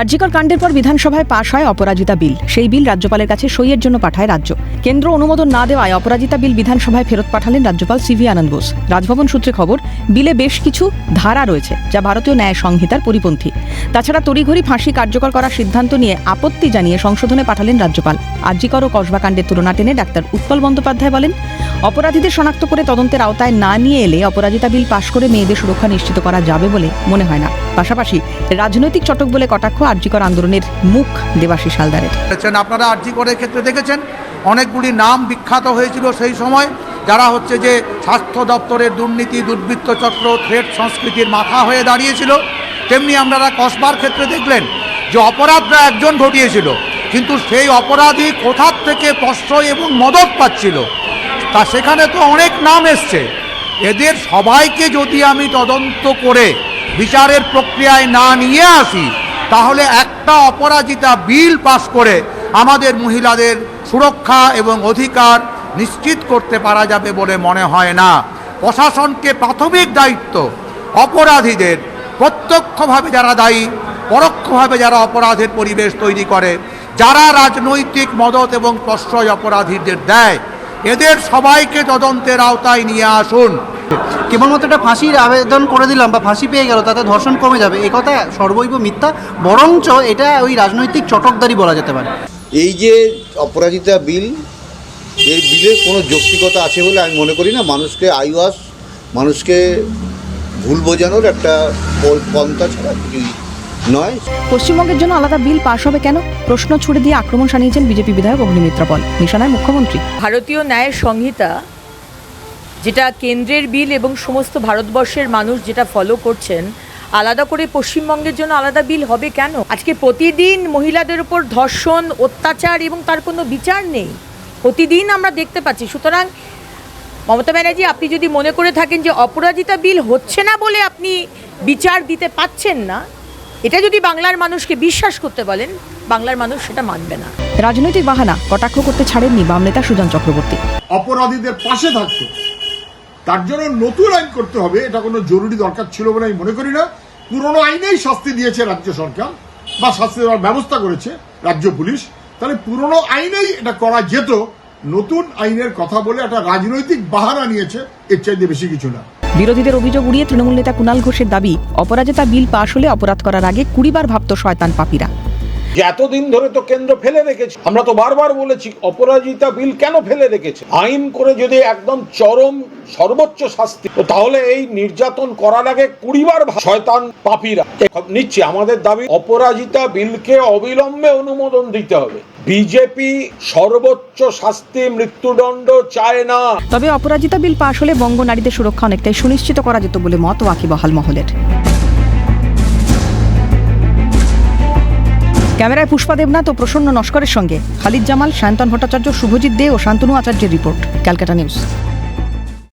আরজিকর কাণ্ডের পর বিধানসভায় পাশ হয় অপরাজিতা বিল। সেই বিল রাজ্যপালের কাছে সইয়ের জন্য পাঠায় রাজ্য। কেন্দ্র অনুমোদন না দেওয়ায় অপরাজিতা বিল বিধানসভায় ফেরত পাঠালেন রাজ্যপাল সিভি আনন্দ বোস। রাজভবন সূত্রে খবর, বিলে বেশ কিছু ধারা রয়েছে, যা ভারতীয় ন্যায় সংহিতার পরিপন্থী। তাছাড়া তড়িঘড়ি ফাঁসি কার্যকর করার সিদ্ধান্ত নিয়ে আপত্তি জানিয়ে সংশোধনে পাঠালেন রাজ্যপাল। আরজিকর ও কসবা কাণ্ডের তুলনা টেনে ডাক্তার উৎপল বন্দ্যোপাধ্যায় বলেন অপরাধীদের শনাক্ত করে তদন্তের আওতায় না নিয়ে এলে অপরাজিতা বিল পাশ করে মেয়েদের সুরক্ষা নিশ্চিত করা যাবে বলে মনে হয় না। পাশাপাশি রাজনৈতিক চটক বলে কটাক্ষ আরজিকর আন্দোলনের মুখ দেবাশিস হালদারের। দেখেছেন, আপনারা আরজি করের ক্ষেত্রে দেখেছেন, অনেকগুলি নাম বিখ্যাত হয়েছিল সেই সময়, যারা হচ্ছে যে স্বাস্থ্য দপ্তরের দুর্নীতি, দুর্বৃত্ত চক্র, থ্রেট সংস্কৃতির মাথা হয়ে দাঁড়িয়েছিল। তেমনি আপনারা কসবার ক্ষেত্রে দেখলেন যে অপরাধটা একজন ঘটিয়েছিল, কিন্তু সেই অপরাধী কোথার থেকে প্রশ্রয় এবং মদত পাচ্ছিল? তা সেখানে তো অনেক নাম এসছে। এদের সবাইকে যদি আমি তদন্ত করে বিচারের প্রক্রিয়ায় না নিয়ে আসি, তাহলে একটা অপরাজিতা বিল পাস করে আমাদের মহিলাদের সুরক্ষা এবং অধিকার নিশ্চিত করতে পারা যাবে বলে মনে হয় না। প্রশাসনকে প্রাথমিক দায়িত্ব অপরাধীদের, প্রত্যক্ষভাবে যারা দায়ী, পরোক্ষভাবে যারা অপরাধের পরিবেশ তৈরি করে, যারা রাজনৈতিক মদত এবং প্রশ্রয় অপরাধীদের দেয় এদের সবাইকে তদন্তের আওতায় নিয়ে আসুন। কেবলমাত্র একটা ফাঁসির আবেদন করে দিলাম বা ফাঁসি পেয়ে গেল তাতে ধর্ষণ কমে যাবে। এই কথা সর্বৈব মিথ্যা বরঞ্চ এটা ওই রাজনৈতিক চটকদারি বলা যেতে পারে। এই যে অপরাজিতা বিল এই বিলের কোনো যৌক্তিকতা আছে বলে আমি মনে করি না। মানুষকে আইওয়াস মানুষকে ভুল বোঝানোর একটা পন্থা ছাড়া কিছুই নয়। পশ্চিমবঙ্গের জন্য আলাদা বিল পাশ হবে কেন? প্রশ্ন ছুড়ে দিয়ে আক্রমণ শানিয়েছেন বিজেপি বিধায়ক অগ্নিমিত্রা পল। নিশানায় মুখ্যমন্ত্রী। ভারতীয় ন্যায় সংহিতা যেটা কেন্দ্রের বিল এবং সমস্ত ভারতবর্ষের মানুষ যেটা ফলো করছেন আলাদা করে পশ্চিমবঙ্গের জন্য আলাদা বিল হবে কেন? আজকে প্রতিদিন মহিলাদের উপর ধর্ষণ অত্যাচার এবং তার কোনো বিচার নেই। প্রতিদিন আমরা দেখতে পাচ্ছি। সুতরাং মমতা ব্যানার্জি আপনি যদি মনে করে থাকেন যে অপরাজিতা বিল হচ্ছে না বলে আপনি বিচার দিতে পাচ্ছেন না এটা যদি বাংলার মানুষকে বিশ্বাস করতে বলেন বাংলার মানুষ সেটা মানবে না। রাজনৈতিক বাহানা কটাক্ষ করতে ছাড়েননি বাম নেতা সুজন চক্রবর্তী। অপরাধীদের পাশে থাকতে তার জন্য নতুন আইন করতে হবে এটা কোনো জরুরি দরকার ছিল বলে আমি মনে করি না। পুরনো আইনেই শাস্তি দিয়েছে রাজ্য সরকার বা শাস্তি দেওয়ার ব্যবস্থা করেছে রাজ্য পুলিশ। তাহলে পুরনো আইনেই এটা করা যেত নতুন আইনের কথা বলে একটা রাজনৈতিক বাহানা নিয়েছে এর চাইতে বেশি কিছু না। বিরোধীদের অভিযোগ উড়িয়ে তৃণমূল নেতা কুণাল ঘোষের দাবি, অপরাজিতা বিল পাশ হলে অপরাধ করার আগে কুড়িবার ভাবত শয়তান পাপীরা। যে এতদিন ধরে তো কেন্দ্র ফেলে রেখেছে, আমরা তো বারবার বলেছি অপরাজিতা বিল কেন ফেলে রেখেছে? আইন করে যদি একদম চরম সর্বোচ্চ শাস্তি তাহলে এই নির্যাতন করার আগে কুড়িবার শয়তান পাপিরা। নিচ্ছে, আমাদের দাবি অপরাজিতা বিলকে অবিলম্বে অনুমোদন দিতে হবে। বিজেপি সর্বোচ্চ শাস্তি মৃত্যুদণ্ড চায় না। তবে অপরাজিতা বিল পাশ হলে বঙ্গ নারীদের সুরক্ষা অনেকটাই সুনিশ্চিত করা যেত বলে মত ওয়াকিবহাল মহলের। ক্যামেরায় পুষ্পা দেবনাথ ও প্রসন্ন নস্করের সঙ্গে খালিদ জামাল সায়ন্তন ভট্টাচার্য, শুভজিৎ দে ও শান্তনু আচার্যের রিপোর্ট, ক্যালকাটা নিউজ।